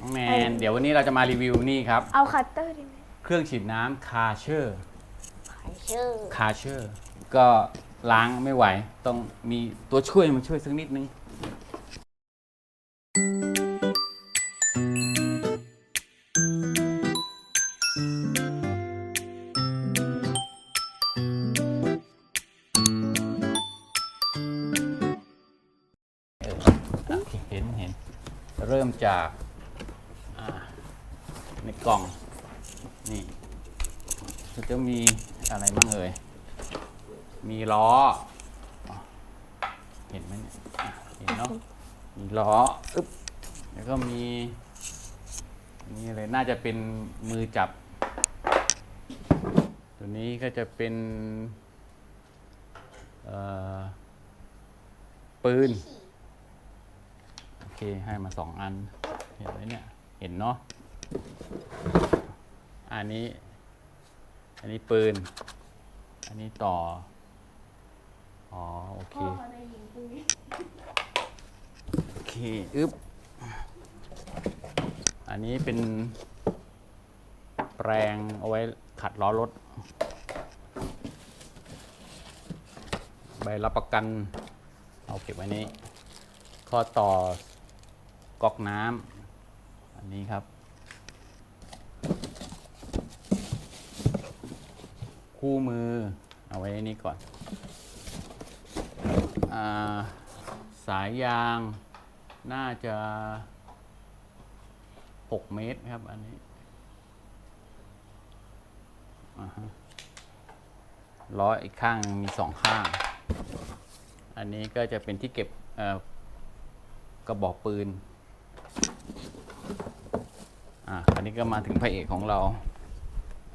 น้องแนนเดี๋ยววันนี้เราจะมารีวิวนี่ครับ เอาคัตเตอร์ดีไหมเครื่องฉีดน้ำคาเชอร์ขายชื่อคาเชอร์ก็ล้างไม่ไหว ต้องมีตัวช่วยมาช่วยสักนิดนึงเออโอเคเห็นเห็น เริ่มจากอ่า ในกล่อง นี่จะมีอะไรบ้างเอ่ย มีล้อ เห็นไหมเนี่ยเห็นเนาะ มีล้ออึ๊บแล้วก็มีนี่อะไรน่าจะเป็นมือจับ ตัวนี้ก็จะเป็นเอ่อปืน โอเค ให้มาสองอัน เห็นไหมเนี่ย เห็นเนาะ อันนี้ อันนี้ปืน อันนี้ต่อ อ๋อ โอเค พ่อเขาได้ยิงปืนโอเค อึ๊บ อันนี้เป็นแปรงเอาไว้ขัดล้อรถ ใบรับประกัน เอาเก็บไว้นี้ ข้อต่อก๊อกน้ำ อันนี้ครับ คู่มือ เอาไว้ในนี้ก่อนอาสายยางน่าจะ 6 เมตรครับ อันนี้ล้ออีกข้างมีสองข้าง อันนี้ก็จะเป็นที่เก็บกระบอกปืน อะอันนี้ก็มาถึงพระเอกของเรา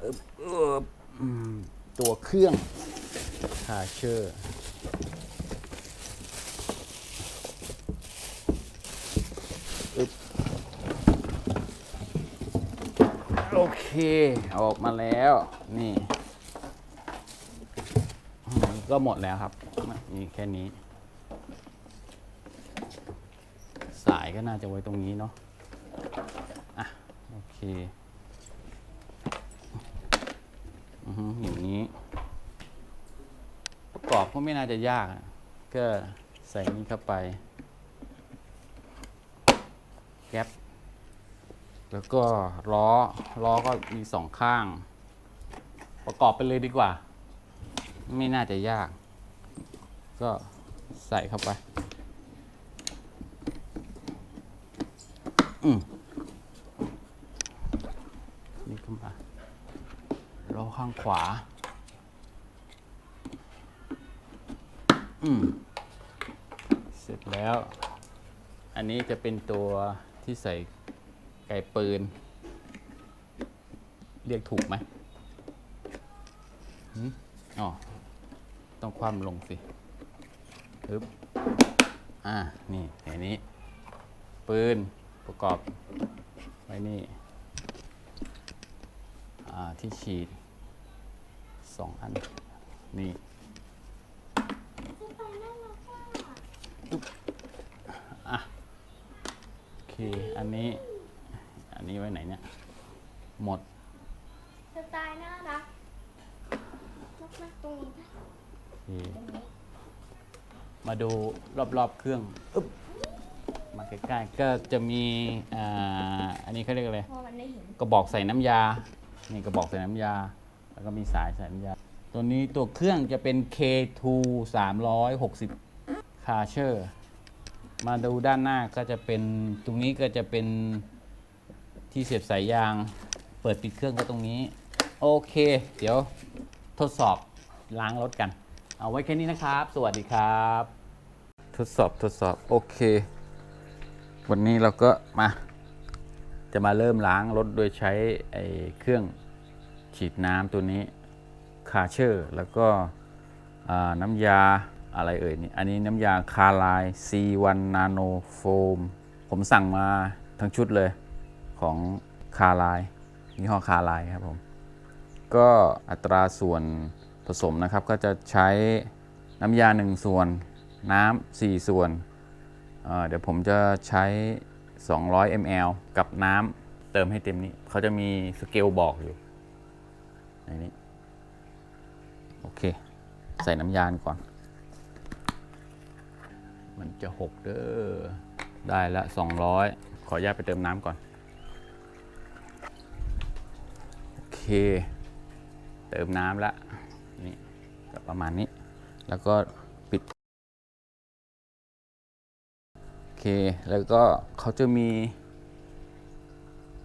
อึ๊บอึ๊บอืม ตัวเครื่องคาเชอร์โอเค ออกมาแล้ว นี่ก็หมดแล้วครับมีแค่นี้ สายก็น่าจะไว้ตรงนี้เนาะอะ โอเค อย่างนี้ ประกอบก็ไม่น่าจะยาก ก็ใส่นี้เข้าไปแก๊ปแล้วก็ล้อล้อก็มีสองข้าง ประกอบไปเลยดีกว่า ไม่น่าจะยาก ก็ใส่เข้าไป อืมนี่เข้ามาล้อข้างขวา อืม เสร็จแล้ว อันนี้จะเป็นตัวที่ใส่ไก่ปืน เรียกถูกไหมหืมอ๋อ ต้องคว่ำลงสิปึ๊บอ่า นี่อย่างนี้ ปืนประกอบ ไว้นี่ อ่า ที่ฉีด สองอัน นี่อะโอเค อันนี้ อันนี้ไว้ไหนเนี่ย หมด สไตล์น่ารักนักนักตรงนี้นะโอเคมาดูรอบๆเครื่องอึ๊บมาใกล้ๆก็จะมีอ่าอันนี้เขาเรียกอะไรพอมันได้เห็น กระบอกใส่น้ำยา นี่กระบอกใส่น้ำยา แล้วก็มีสายส่น้ำยาตัวนี้ตัวเครื่องจะเป็น K2 360 c a r c h e r มาดูด้านหน้าก็จะเป็นตรงนี้ก็จะเป็นที่เสียบสายยาง เปิดปิดเครื่องก็ตรงนี้ โอเค เดี๋ยวทดสอบล้างรถกัน เอาไว้แค่นี้นะครับ สวัสดีครับ ทดสอบทดสอบ โอเค วันนี้เราก็มา จะมาเริ่มล้างรถโดยใช้ไอ้เครื่อง ฉีดน้ำตัวนี้คาเชอร์ แล้วก็น้ำยาอะไรเอ่ยนี่อันนี้น้ำยาคาไลน์ C1 Nano Foam ผมสั่งมาทั้งชุดเลยของคาไลน์ยี่ห้อคาไลน์ครับผม ก็อัตราส่วนผสมนะครับ ก็จะใช้น้ำยา 1 ส่วน น้ำ4ส่วนเเดี๋ยวผมจะใช้ 200 ml กับน้ำเติมให้เต็มนี้ เขาจะมีสเกลบอกอยู่ ในนี้ โอเค ใส่น้ำยาก่อน มันจะหกเด้อ ได้ละ200ขออนุญาตไปเติมน้ำก่อน โอเค เติมน้ำละ นี่ก็ประมาณนี้ แล้วก็ปิด โอเค แล้วก็เขาจะมี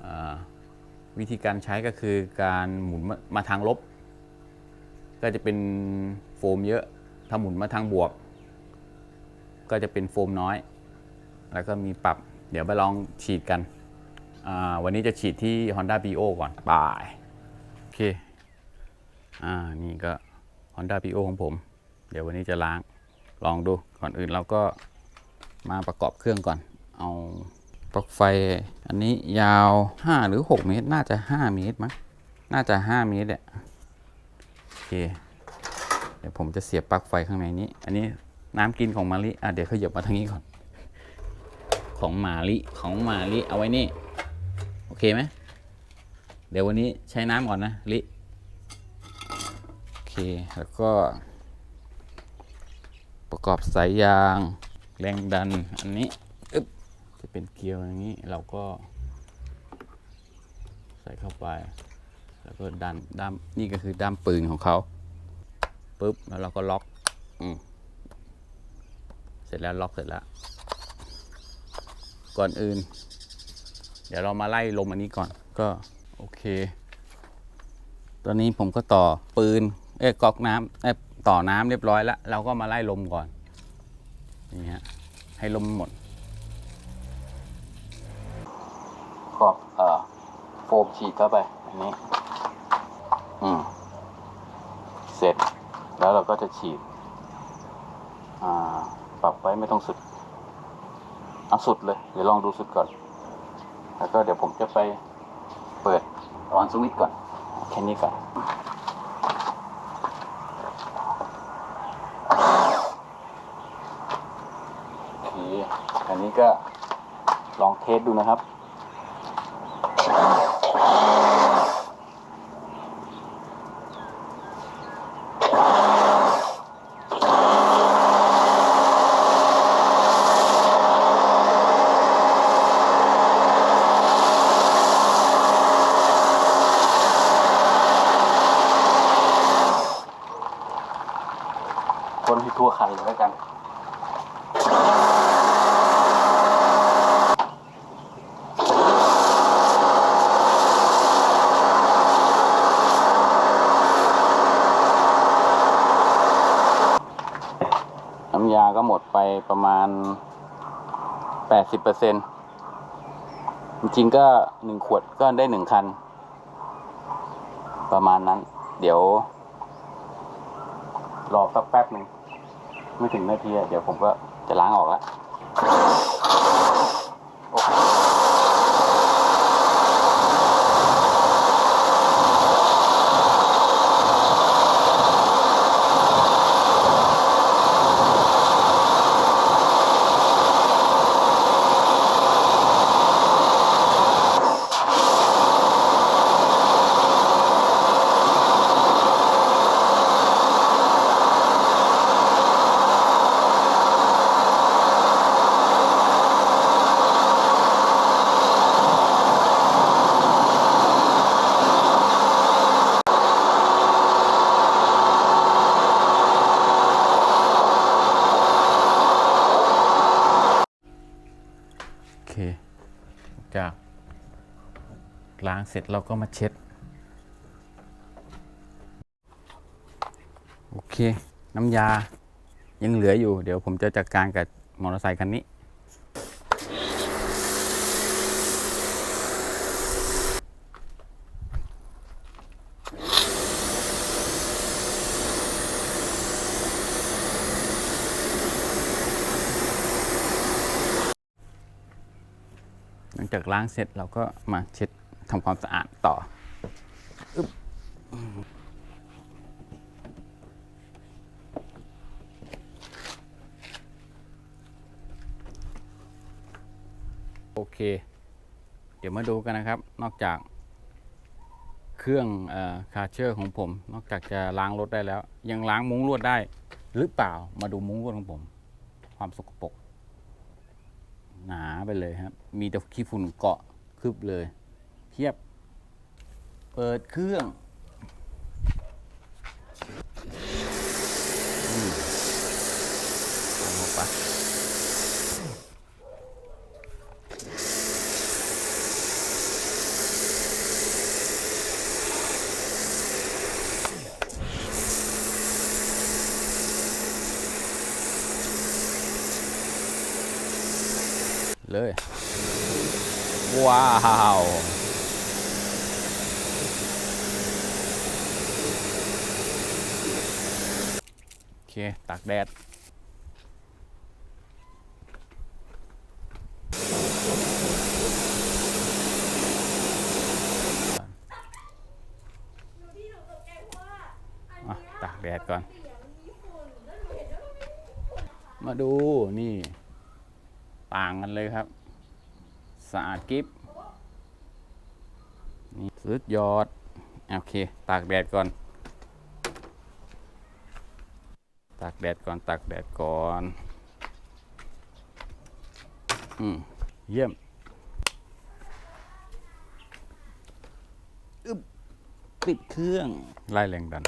อ่า วิธีการใช้ก็คือการหมุนมามาทางลบ ก็จะเป็นโฟมเยอะ ถ้าหมุนมาทางบวก ก็จะเป็นโฟมน้อย แล้วก็มีปรับ เดี๋ยวไปลองฉีดกันอ่าวันนี้จะฉีดที่ Honda BO ก่อนบายโอเค อ่า นี่ก็ Honda BO ของผม เดี๋ยววันนี้จะล้าง ลองดู ก่อนอื่นเราก็มาประกอบเครื่องก่อน เอา ปลั๊กไฟอันนี้ยาว 5 หรือ 6 เมตร น่าจะ 5 เมตรมั้งน่าจะ 5 เมตรแหละโอเคเดี๋ยวผมจะเสียบปลั๊กไฟข้างในนี้ อันนี้น้ำกินของมาลิอะเดี๋ยวขยับมาทางนี้ก่อน ของมาลิของมาลิเอาไว้นี่ โอเคไหมเดี๋ยววันนี้ใช้น้ำก่อนนะลิโอเคแล้วก็ ประกอบสายยาง แรงดันอันนี้ เป็นเกลียวอย่างนี้เราก็ ใส่เข้าไป แล้วก็ดันด้ามนี่ก็คือด้ามปืนของเขาปุ๊บแล้วเราก็ล็อกอืมเสร็จแล้วล็อกเสร็จแล้ว ก่อนอื่น เดี๋ยวเรามาไล่ลมอันนี้ก่อนก็โอเค ตอนนี้ผมก็ต่อปืนเอ้ยก๊อกน้ำเอ้ยต่อน้ำเรียบร้อยแล้ว เราก็มาไล่ลมก่อนนี่ฮะให้ลมหมด กรอบเอ่อโฟมฉีดเข้าไป อันนี้ อืม เสร็จ แล้วเราก็จะฉีด อ่า ปรับไว้ไม่ต้องสุดเอาสุดเลย เดี๋ยวลองดูสุดก่อน แล้วก็เดี๋ยวผมจะไปเปิดออนสวิตช์ก่อน แค่นี้ก่อนอันนี้ก็ลองเทสดูนะครับ คนให้ทั่วยแล้วกัน น้ำยาก็หมดไปประมาณ 80%จริงๆก็หนึ่งขวดก็ได้หนึ่งคัน ประมาณนั้น เดี๋ยว รอสักแป๊บหนึ่ง ไม่ถึงนาทีอะเดี๋ยวผมก็จะล้างออกแล้ว จากล้างเสร็จเราก็มาเช็ด โอเค น้ำยายังเหลืออยู่ เดี๋ยวผมจะจัดการกับมอเตอร์ไซคันนี้ จากล้างเสร็จเราก็มาเช็ดทำความสะอาดต่อโอเคเค เดี๋ยวมาดูกันนะครับ นอกจากเครื่องคาเชอร์ของผม นอกจากจะล้างรถได้แล้ว ยังล้างมุ้งลวดได้หรือเปล่ามาดูมุ้งลวดของผม ความสกปรก หนาไปเลยครับ มีแต่ขี้ฝุ่นเกาะคืบเลยเทียบ เปิดเครื่องอืมเอาเข้าไป เลย ว้าวโอเคตากแดดตาตากแดดก่อน มาดูนี่ ต่างกันเลยครับ สะอาดกิฟนี่สุดยอด โอเค ตากแดดก่อน ตากแดดก่อน ตากแดดก่อน อืม เยี่ยมอึบปิดเครื่องไล่แรงดัน